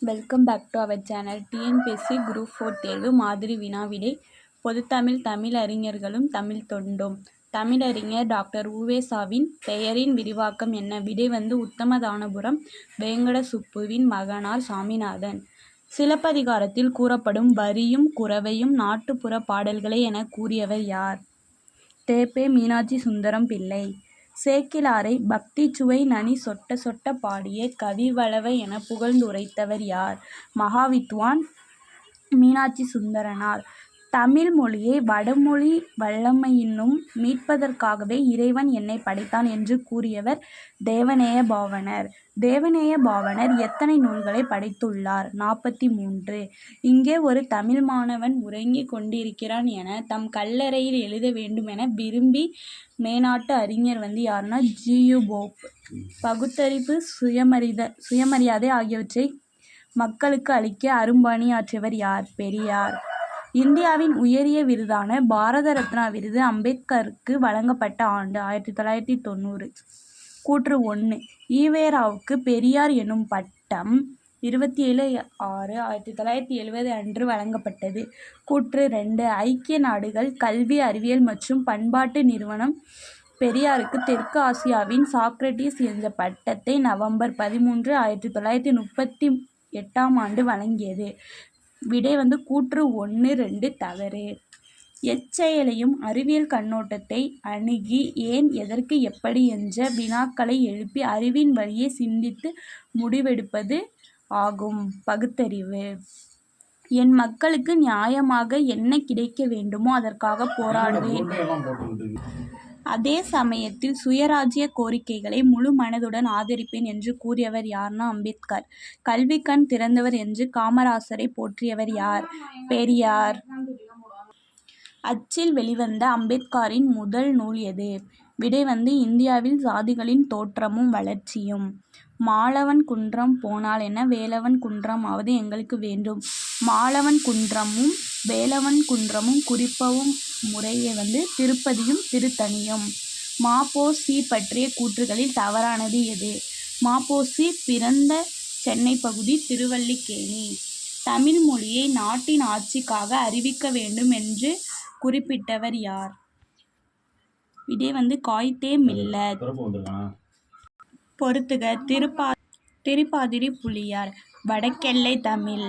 Welcome back to our channel TNPSC group four தேர்வு மாதிரி வினாவிடை. பொதுத்தமிழ் தமிழறிஞர்களும் தமிழ் தொண்டும். தமிழறிஞர் டாக்டர் உவேசாவின் பெயரின் விரிவாக்கம் என்ன? விடை வந்து உத்தமதானபுரம் வேங்கட சுப்புவின் மகனார் சாமிநாதன். சிலப்பதிகாரத்தில் கூறப்படும் வரியும் குறவையும் நாட்டுப்புற பாடல்களே என கூறியவர் யார்? தேப்பே மீனாட்சி சுந்தரம் பிள்ளை. சேக்கிழாரை பக்திச் சுவை நனி சொட்ட சொட்ட பாடிய கவிவளவ என புகழ்ந்துரைத்தவர் யார்? மகாவித்வான் மீனாட்சி சுந்தரனார். தமிழ் மொழியை வடமொழி வல்லமையினும் மீட்பதற்காகவே இறைவன் என்னை படைத்தான் என்று கூறியவர் தேவநேய பாவாணர் தேவநேய பாவாணர் எத்தனை நூல்களை படைத்துள்ளார்? நாற்பத்தி மூன்று. இங்கே ஒரு தமிழ் மாணவன் உறங்கிக் கொண்டிருக்கிறான் என தம் கல்லறையில் எழுத வேண்டுமென விரும்பி மேனாட்டு அறிஞர் வந்து யாருன்னா ஜியு போப் பகுத்தறிவு சுயமரித சுயமரியாதை ஆகியவற்றை மக்களுக்கு அளிக்க அரும்பணியாற்றியவர் யார்? பெரியார். இந்தியாவின் உயரிய விருதான பாரத ரத்னா விருது அம்பேத்கருக்கு வழங்கப்பட்ட ஆண்டு ஆயிரத்தி தொள்ளாயிரத்தி தொண்ணூறு. கூற்று ஒன்று ஈவேராவுக்கு பெரியார் எனும் பட்டம் இருபத்தி ஏழு ஆறு ஆயிரத்தி தொள்ளாயிரத்தி எழுபது அன்று வழங்கப்பட்டது. கூற்று ரெண்டு ஐக்கிய நாடுகள் கல்வி அறிவியல் மற்றும் பண்பாட்டு நிறுவனம் பெரியாருக்கு தெற்கு ஆசியாவின் சாக்ரட்டிஸ் என்ற பட்டத்தை நவம்பர் பதிமூன்று ஆயிரத்தி தொள்ளாயிரத்தி முப்பத்தி எட்டாம் ஆண்டு வழங்கியது. விடை வந்து கூற்று ஒன்று ரெண்டு தவறு. எச்செயலையும் அறிவியல் கண்ணோட்டத்தை அணுகி ஏன் எதற்கு எப்படி என்ற வினாக்களை எழுப்பி அறிவின் வழியே சிந்தித்து முடிவெடுப்பது ஆகும். பகுத்தறிவு. என் மக்களுக்கு நியாயமாக என்ன கிடைக்க வேண்டுமோ அதற்காக போராடுவேன். அதே சமயத்தில் சுயராஜ்ய கோரிக்கைகளை முழு மனதுடன் ஆதரிப்பேன் என்று கூறியவர் யார்னா அம்பேத்கர். கல்வி கண் திறந்தவர் என்று காமராசரை போற்றியவர் யார்? பெரியார். அச்சில் வெளிவந்த அம்பேத்கரின் முதல் நூல் எது? விடை வந்து இந்தியாவில் சாதிகளின் தோற்றமும் வளர்ச்சியும். மாலவன் குன்றம் போனால் என வேலவன் குன்றமாவது எங்களுக்கு வேண்டும். மாலவன் குன்றமும் வேலவன் குன்றமும் குறிப்பவும் முறையே வந்து திருப்பதியும் திருத்தணியும். மாப்போசி பற்றிய கூற்றுகளில் தவறானது எது? மாப்போசி பிறந்த சென்னை பகுதி திருவல்லிக்கேணி. தமிழ் மொழியை நாட்டின் ஆட்சிக்காக அறிவிக்க வேண்டும் என்று குறிப்பிட்டவர் யார்? இதே வந்து காய்தே மில்ல பொறுத்துக திருப்பா திருப்பாதிரி புலியார் வடக்கெல்லை தமிழ்.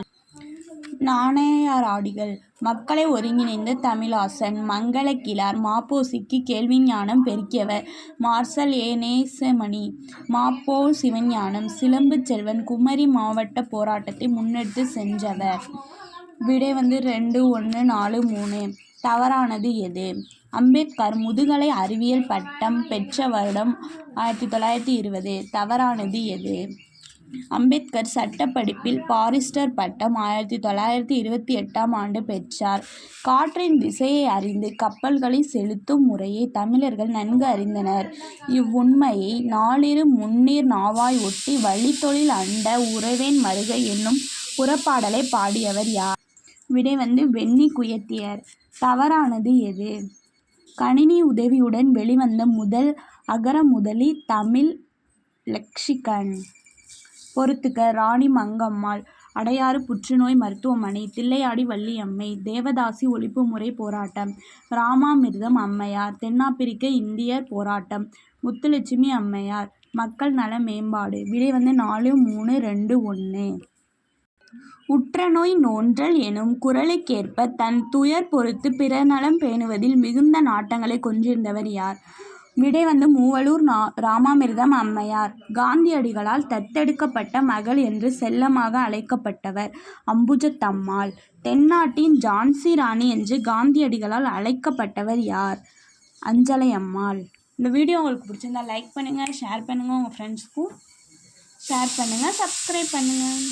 நாணயாராடிகள். மக்களை ஒருங்கிணைந்த தமிழாசன் மங்களக்கிழார் மாப்போசிக்கு கேள்வி ஞானம் பெருக்கியவர் மார்சல் ஏ. நேசமணி மாப்போ சிவஞானம் சிலம்பு செல்வன் குமரி மாவட்ட போராட்டத்தை முன்னெடுத்து சென்றவர். விடை வந்து ரெண்டு ஒன்று நாலு மூணு. தவறானது எது? அம்பேத்கர் முதுகலை அறிவியல் பட்டம் பெற்ற வருடம் ஆயிரத்தி தொள்ளாயிரத்தி இருபது. தவறானது எது? அம்பேத்கர் சட்டப்படிப்பில் பாரிஸ்டர் பட்டம் ஆயிரத்தி தொள்ளாயிரத்தி இருபத்தி எட்டாம் ஆண்டு பெற்றார். காற்றின் திசையை அறிந்து கப்பல்களை செலுத்தும் முறையை தமிழர்கள் நன்கு அறிந்தனர். இவ்வுண்மையை நாளிரு முன்னீர் நாவாய் ஒட்டி வழித்தொழில் அண்ட உறவேன் மருக என்னும் புறப்பாடலை பாடியவர் யார்? விடை வந்து வெண்ணி குயத்தியர். தவறானது எது? கணினி உதவியுடன் வெளிவந்த முதல் அகர முதலி தமிழ் லெக்சிகன். பொறுத்துக ராணி மங்கம்மாள் அடையாறு புற்றுநோய் மருத்துவமனை தில்லையாடி வள்ளியம்மை தேவதாசி ஒழிப்பு முறை போராட்டம் ராமாமிர்தம் அம்மையார் தென்னாப்பிரிக்க இந்தியர் போராட்டம் முத்துலட்சுமி அம்மையார் மக்கள் நல மேம்பாடு விடை வந்து நாலு மூணு ரெண்டு ஒன்று உற்றநோய் நோன்றல் எனும் குரலுக்கேற்ப தன் துயர் பொறுத்து பிறநலம் பேணுவதில் மிகுந்த நாட்டங்களைக் கொண்டிருந்தவர் யார்? விடை வந்து மூவலூர் நா ராமாமிர்தம் அம்மையார். காந்தியடிகளால் தத்தெடுக்கப்பட்ட மகள் என்று செல்லமாக அழைக்கப்பட்டவர் அம்புஜத்தம்மாள். தென்னாட்டின் ஜான்சி ராணி என்று காந்தியடிகளால் அழைக்கப்பட்டவர் யார்? அஞ்சலை அம்மாள் இந்த வீடியோ உங்களுக்கு பிடிச்சிருந்தா லைக் பண்ணுங்கள் ஷேர் பண்ணுங்கள் உங்கள் ஃப்ரெண்ட்ஸ்க்கும் ஷேர் பண்ணுங்கள் சப்ஸ்கிரைப் பண்ணுங்கள்